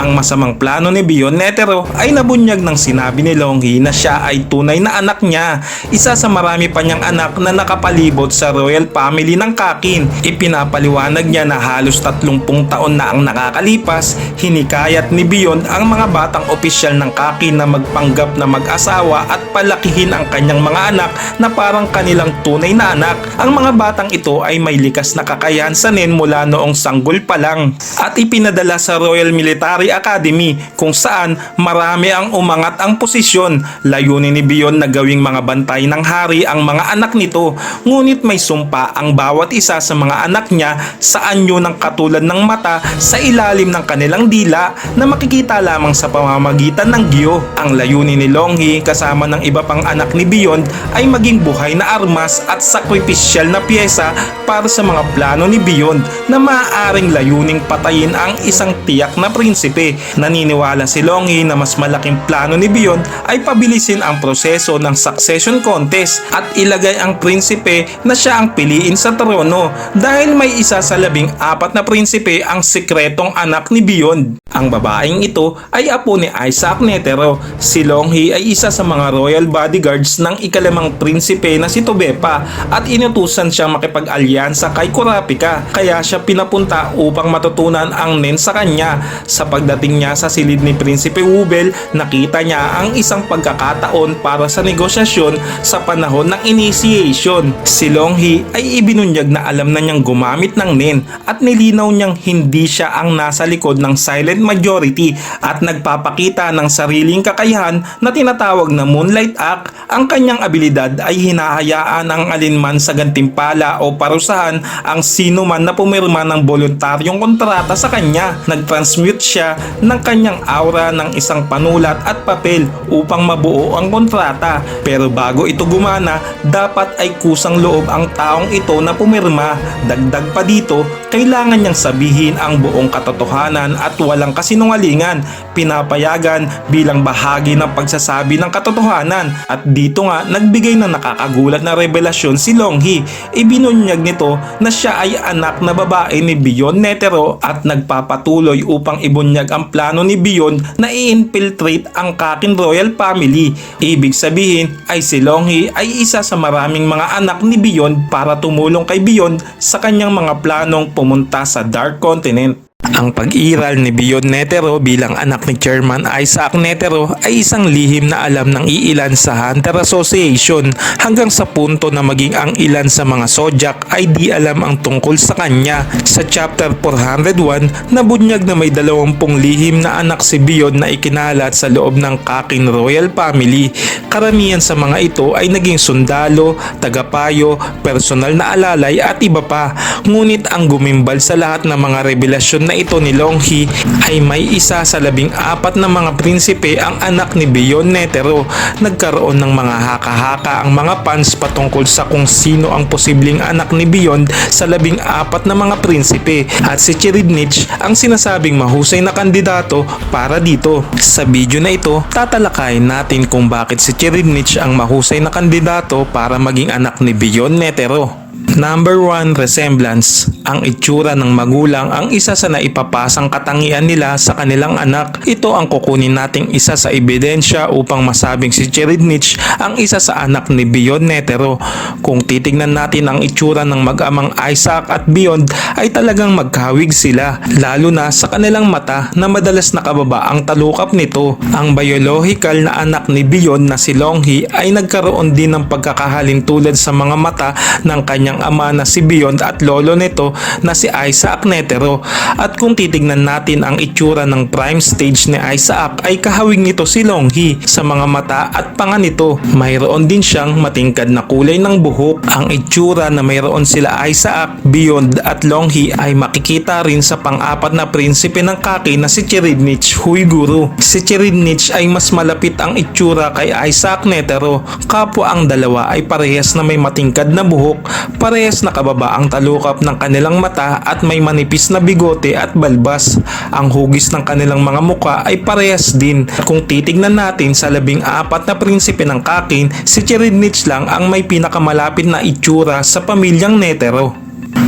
Ang masamang plano ni Bion Netero ay nabunyag ng sinabi ni Longhi na siya ay tunay na anak niya. Isa sa marami pa niyang anak na nakapalibot sa royal family ng Kakin. Ipinapaliwanag niya na halos 30 taon na ang nakakalipas, hinikayat ni Bion ang mga batang opisyal ng Kakin na magpanggap na mag-asawa at palakihin ang kanyang mga anak na parang kanilang tunay na anak. Ang mga batang ito ay may likas na kakayahan sa nin mula noong sanggol pa lang at ipinadala sa Royal Military Academy kung saan marami ang umangat ang posisyon. Layunin ni Bion na gawing mga bantay ng hari ang mga anak nito ngunit may sumpa ang bawat isa sa mga anak niya sa anyo ng katulad ng mata sa ilalim ng kanilang dila na makikita lamang sa pamamagitan ng giyo. Ang layunin ni Longhi kasama ng iba pang anak ni Bion ay maging buhay na armas at sakripisyal na pyesa para sa mga plano ni Bion na maaaring layuning patayin ang isang tiyak na prinsipe. Naniniwala si Longhi na mas malaking plano ni Bion ay pabilisin ang proseso ng succession contest at ilagay ang prinsipe na siya ang piliin sa trono dahil may isa sa labing apat na prinsipe ang sikretong anak ni Bion. Ang babaeng ito ay apo ni Isaac Netero. Si Longhi ay isa sa mga royal bodyguards ng ikalimang prinsipe na si Tobepa at inutusan siyang makipag-alyansa kay Kurapika kaya siya pinapunta upang matutunan ang nen sa kanya. Sa pagdating niya sa silid ni Prinsipe Wubel, nakita niya ang isang pagkakataon para sa negosyasyon sa panahon ng initiation. Si Longhi ay ibinunyag na alam na niyang gumamit ng nen at nilinaw niyang hindi siya ang nasa likod ng silent majority at nagpapakita ng sariling kakayahan na tinatawag na Moonlight Act. Ang kanyang abilidad ay hinahayaan ang alinman sa gantimpala o parusahan ang sino man na pumirma ng voluntaryong kontrata sa kanya. Nag-transmute siya ng kanyang aura ng isang panulat at papel upang mabuo ang kontrata. Pero bago ito gumana, dapat ay kusang loob ang taong ito na pumirma. Dagdag pa dito, kailangan niyang sabihin ang buong katotohanan at walang kasinungalingan. Pinapayagan bilang bahagi ng pagsasabi ng katotohanan. At dito nga, nagbigay ng nakakagulat na revelasyon si Longhi. Ibinunyag nito na siya ay anak na babae ni Bion Netero at nagpapatuloy upang ibunyag ang plano ni Bion na i-infiltrate ang Kakin Royal Family. Ibig sabihin ay si Longhi ay isa sa maraming mga anak ni Bion para tumulong kay Bion sa kanyang mga planong pumunta sa Dark Continent. Ang pag-iral ni Bion Netero bilang anak ni Chairman Isaac Netero ay isang lihim na alam ng iilan sa Hunter Association hanggang sa punto na maging ang ilan sa mga Sojak ay di alam ang tungkol sa kanya. Sa chapter 401, nabunyag na may dalawampung lihim na anak si Bion na ikinalat sa loob ng Kakin Royal Family. Karamihan sa mga ito ay naging sundalo, tagapayo, personal na alalay at iba pa. Ngunit ang gumimbal sa lahat ng mga revelasyon na ito ni Longhi ay may isa sa labing apat na mga prinsipe ang anak ni Bion Netero. Nagkaroon ng mga haka-haka ang mga fans patungkol sa kung sino ang posibleng anak ni Bion sa labing apat na mga prinsipe at si Chiridnich ang sinasabing mahusay na kandidato para dito. Sa video na ito, tatalakayin natin kung bakit si Chiridnich ang mahusay na kandidato para maging anak ni Bion Netero. Number 1 resemblance. Ang itsura ng magulang ang isa sa naipapasang katangian nila sa kanilang anak. Ito ang kukunin nating isa sa ebidensya upang masabing si Cheridnich ang isa sa anak ni Bion Netero. Kung titignan natin ang itsura ng mag-amang Isaac at Beyond ay talagang magkahawig sila lalo na sa kanilang mata na madalas nakababa ang talukap nito. Ang biological na anak ni Beyond na si Longhi ay nagkaroon din ng pagkakahalin tulad sa mga mata ng kanyang ama na si Beyond at lolo nito na si Isaac Netero. At kung titignan natin ang itsura ng prime stage ni Isaac ay kahawig nito si Longhi sa mga mata at panga nito. Mayroon din siyang matingkad na kulay ng buhok. Ang itsura na mayroon sila Isaac, Beyond at Longhi ay makikita rin sa pang-apat na prinsipe ng Kaki na si Chiridnich Huiguru. Si Chiridnich ay mas malapit ang itsura kay Isaac Netero. Kapwa ang dalawa ay parehas na may matingkad na buhok, parehas nakababa ang talukap ng kanilang mata at may manipis na bigote at balbas. Ang hugis ng kanilang mga muka ay parehas din. Kung titignan natin sa labing apat na prinsipe ng Kakin, si Chiridnich lang ang may pinakamalapit na itsura sa pamilyang Netero.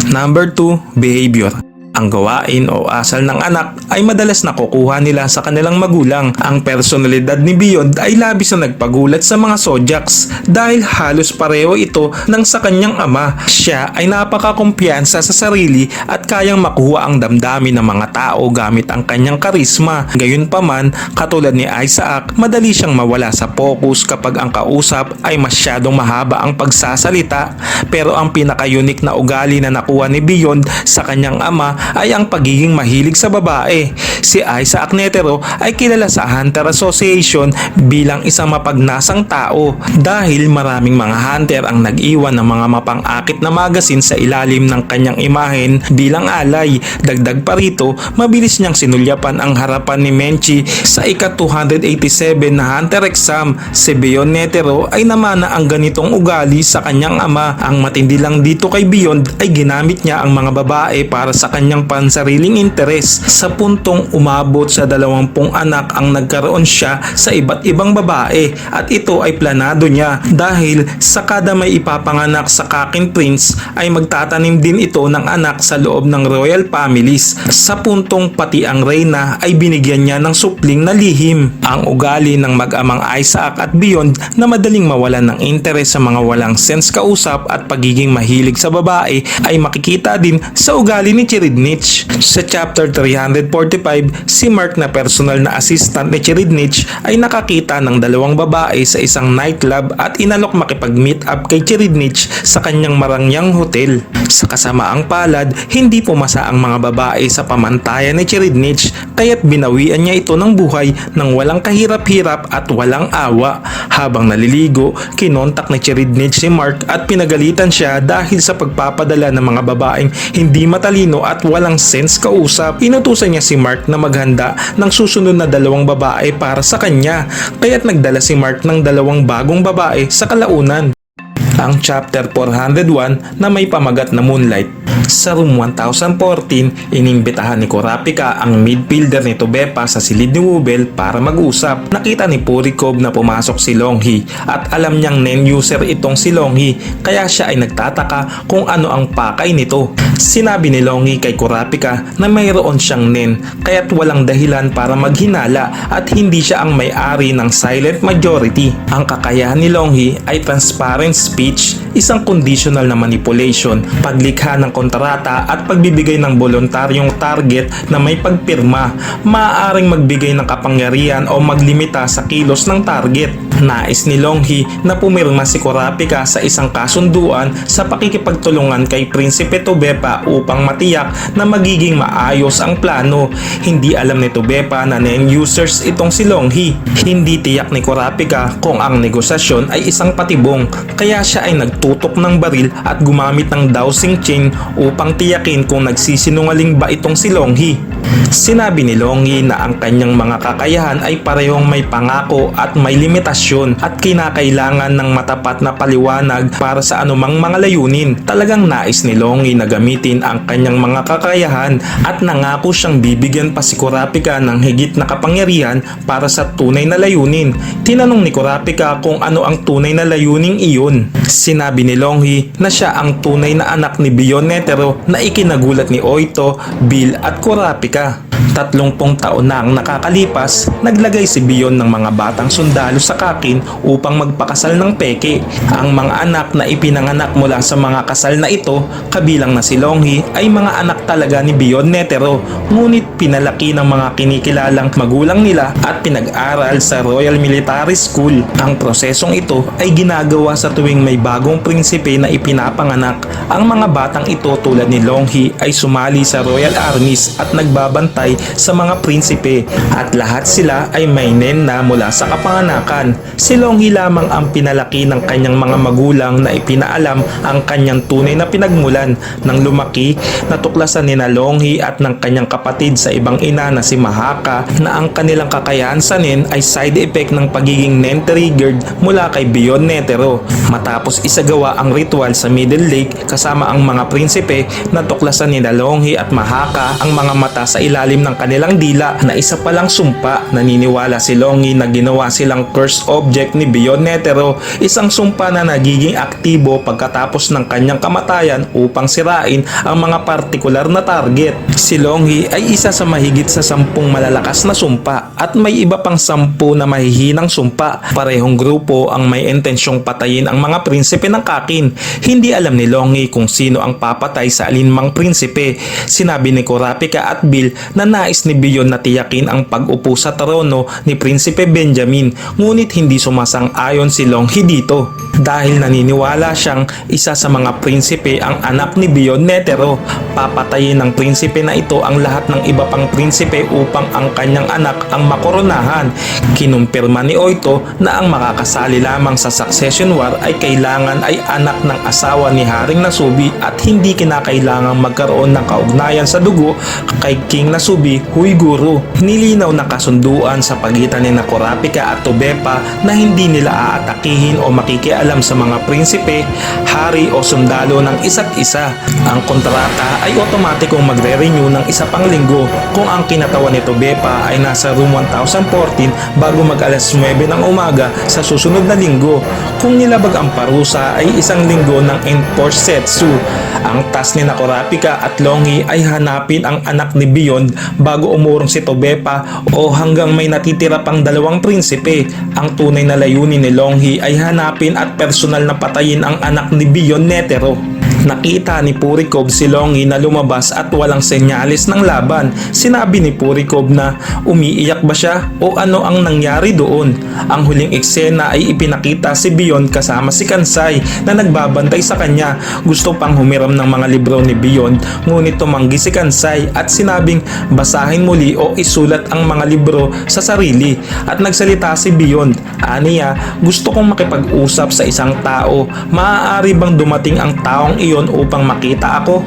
Number 2, behavior. Ang gawain o asal ng anak ay madalas nakukuha nila sa kanilang magulang. Ang personalidad ni Beyond ay labis na nagpagulat sa mga Sojaks dahil halos pareho ito ng sa kanyang ama. Siya ay napakakumpiyansa sa sarili at kayang makuha ang damdamin ng mga tao gamit ang kanyang karisma. Gayunpaman, katulad ni Isaac, madali siyang mawala sa focus kapag ang kausap ay masyadong mahaba ang pagsasalita. Pero ang pinaka-unique na ugali na nakuha ni Beyond sa kanyang ama ay ang pagiging mahilig sa babae. Si Isaac Netero ay kilala sa Hunter Association bilang isang mapagnasang tao dahil maraming mga hunter ang nag-iwan ng mga mapang-akit na magasin sa ilalim ng kanyang imahen bilang alay. Dagdag pa rito, mabilis niyang sinulyapan ang harapan ni Menchi sa ika-287 na hunter exam. Si Beyond Netero ay namana ang ganitong ugali sa kanyang ama. Ang matindi lang dito kay Beyond ay ginamit niya ang mga babae para sa kanyang pansariling interes sa puntong umabot sa dalawampung anak ang nagkaroon siya sa iba't ibang babae at ito ay planado niya dahil sa kada may ipapanganak sa Kakin Prince ay magtatanim din ito ng anak sa loob ng royal families sa puntong pati ang reyna ay binigyan niya ng supling na lihim. Ang ugali ng mag-amang Isaac at Beyond na madaling mawalan ng interes sa mga walang sense kausap at pagiging mahilig sa babae ay makikita din sa ugali ni Chiridnich. Sa chapter 345, si Mark na personal na assistant ni Chiridnich ay nakakita ng dalawang babae sa isang nightclub at inalok makipag-meet up kay Chiridnich sa kanyang marangyang hotel. Sa kasamaang palad, hindi pumasa ang mga babae sa pamantayan ni Chiridnich kaya't binawian niya ito ng buhay ng walang kahirap-hirap at walang awa. Habang naliligo, kinontak ni Chiridnich si Mark at pinagalitan siya dahil sa pagpapadala ng mga babaeng hindi matalino at walang sense kausap. Inutusan niya si Mark na maghanda ng susunod na dalawang babae para sa kanya kaya't nagdala si Mark ng dalawang bagong babae sa kalaunan ang chapter 401 na may pamagat na Moonlight. Sa room 1014, inimbitahan ni Kurapika ang midfielder ni Tobepa sa silid ni Wubel para mag-usap. Nakita ni Purikov na pumasok si Longhi at alam niyang nen-user itong si Longhi kaya siya ay nagtataka kung ano ang pakay nito. Sinabi ni Longhi kay Kurapika na mayroon siyang nen kaya't walang dahilan para maghinala at hindi siya ang may-ari ng silent majority. Ang kakayahan ni Longhi ay transparent speech, isang conditional na manipulation, paglikha ng kontrata at pagbibigay ng voluntaryong target na may pagpirma. Maaaring magbigay ng kapangyarihan o maglimita sa kilos ng target. Nais ni Longhi na pumirma si Kurapika sa isang kasunduan sa pakikipagtulungan kay Prinsipe Tobepa upang matiyak na magiging maayos ang plano. Hindi alam ni Tobepa na nen-users itong si Longhi. Hindi tiyak ni Kurapika kung ang negosasyon ay isang patibong kaya siya ay nagtutok ng baril at gumamit ng dowsing chain upang tiyakin kung nagsisinungaling ba itong si Longhi. Sinabi ni Longhi na ang kanyang mga kakayahan ay parehong may pangako at may limitasyon at kinakailangan ng matapat na paliwanag para sa anumang mga layunin. Talagang nais ni Longhi na gamitin ang kanyang mga kakayahan at nangako siyang bibigyan pa si Kurapika ng higit na kapangyarihan para sa tunay na layunin. Tinanong ni Kurapika kung ano ang tunay na layuning iyon. Sinabi ni Longhi na siya ang tunay na anak ni Bion Netero na ikinagulat ni Oito, Bill at Kurapika. Tatlumpong taon na ang nakakalipas, naglagay si Bion ng mga batang sundalo sa kakin upang magpakasal ng peke. Ang mga anak na ipinanganak mula sa mga kasal na ito, kabilang na si Longhi, ay mga anak talaga ni Bion Netero. Ngunit pinalaki ng mga kinikilalang magulang nila at pinag-aral sa Royal Military School. Ang prosesong ito ay ginagawa sa tuwing may bagong prinsipe na ipinapanganak. Ang mga batang ito tulad ni Longhi ay sumali sa Royal Armies at nagbabantay sa mga prinsipe at lahat sila ay may nen na mula sa kapanganakan. Si Longhi lamang ang pinalaki ng kanyang mga magulang na ipinaalam ang kanyang tunay na pinagmulan. Nang lumaki, natuklasan ni na Longhi at ng kanyang kapatid sa ibang ina na si Mahaka na ang kanilang kakayahan sa nen ay side effect ng pagiging nen triggered mula kay Bion Netero. Matapos isagawa ang ritual sa Middle Lake kasama ang mga prinsipe, natuklasan ni na Longhi at Mahaka ang mga mata sa ilalim ng ng kanilang dila na isa palang sumpa. Naniniwala si Longi na ginawa silang cursed object ni Bion Netero, isang sumpa na nagiging aktibo pagkatapos ng kanyang kamatayan upang sirain ang mga partikular na target. Si Longhi ay isa sa mahigit sa sampung malalakas na sumpa at may iba pang sampu na mahihinang sumpa. Parehong grupo ang may intensyong patayin ang mga prinsipe ng Kakin. Hindi alam ni Longhi kung sino ang papatay sa alinmang prinsipe. Sinabi ni Kurapika at Bill na nais ni Bion na tiyakin ang pag-upo sa trono ni Prinsipe Benjamin ngunit hindi sumasang-ayon si Longhi dito dahil naniniwala siyang isa sa mga prinsipe ang anak ni Bion Netero. Papatayin ng prinsipe na ito ang lahat ng iba pang prinsipe upang ang kanyang anak ang makoronahan. Kinumpirma ni Oito na ang makakasali lamang sa succession war ay kailangan ay anak ng asawa ni Haring Nasubi at hindi kinakailangang magkaroon ng kaugnayan sa dugo kay King Nasubi Huiguro. Nilinaw na kasunduan sa pagitan ni Kurapika at Tobepa na hindi nila aatakihin o makikialam sa mga prinsipe, hari o sundalo ng isa't isa. Ang kontrata ay otomatikong magre-renew ng isa pang linggo kung ang kinatawan ni Tobepa ay nasa room 1014 bago mag alas 9 ng umaga sa susunod na linggo. Kung nilabag ang parusa ay isang linggo ng enforced setsu. Ang task ni Nakorapika at Longi ay hanapin ang anak ni Beyond bago umurong si Tobepa o hanggang may natitira pang dalawang prinsipe. Ang tunay na layunin ni Longhi ay hanapin at personal na patayin ang anak ni Beyond Netero. Nakita ni Purikov si Longi na lumabas at walang senyalis ng laban. Sinabi ni Purikov na umiiyak ba siya o ano ang nangyari doon. Ang huling eksena ay ipinakita si Bion kasama si Kansai na nagbabantay sa kanya. Gusto pang humiram ng mga libro ni Bion ngunit tumanggi si Kansai at sinabing basahin muli o isulat ang mga libro sa sarili. At nagsalita si Bion. Aniya, gusto kong makipag-usap sa isang tao. Maaari bang dumating ang taong iyon upang makita ako?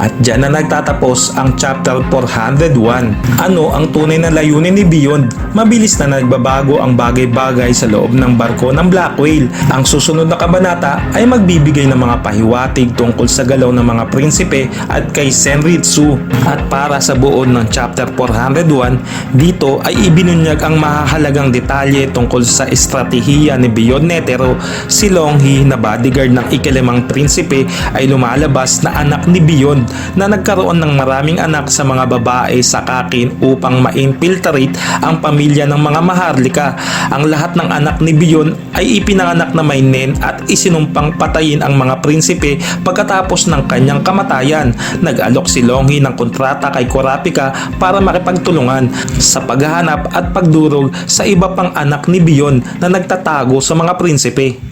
At dyan na nagtatapos ang chapter 401. Ano ang tunay na layunin ni Beyond? Mabilis na nagbabago ang bagay-bagay sa loob ng barko ng Black Whale. Ang susunod na kabanata ay magbibigay ng mga pahiwatig tungkol sa galaw ng mga prinsipe at kay Senritsu. At para sa buo ng chapter 401, dito ay ibinunyag ang mahahalagang detalye tungkol sa estratehiya ni Beyond Netero. Si Longhi na bodyguard ng ikalimang prinsipe ay lumalabas na anak ni Beyond na nagkaroon ng maraming anak sa mga babae sa kakin upang ma-infiltrate ang pamilya ng mga maharlika. Ang lahat ng anak ni Bion ay ipinanganak na may nen at isinumpang patayin ang mga prinsipe pagkatapos ng kanyang kamatayan. Nag-alok si Longhi ng kontrata kay Kurapika para makipagtulungan sa paghahanap at pagdurog sa iba pang anak ni Bion na nagtatago sa mga prinsipe.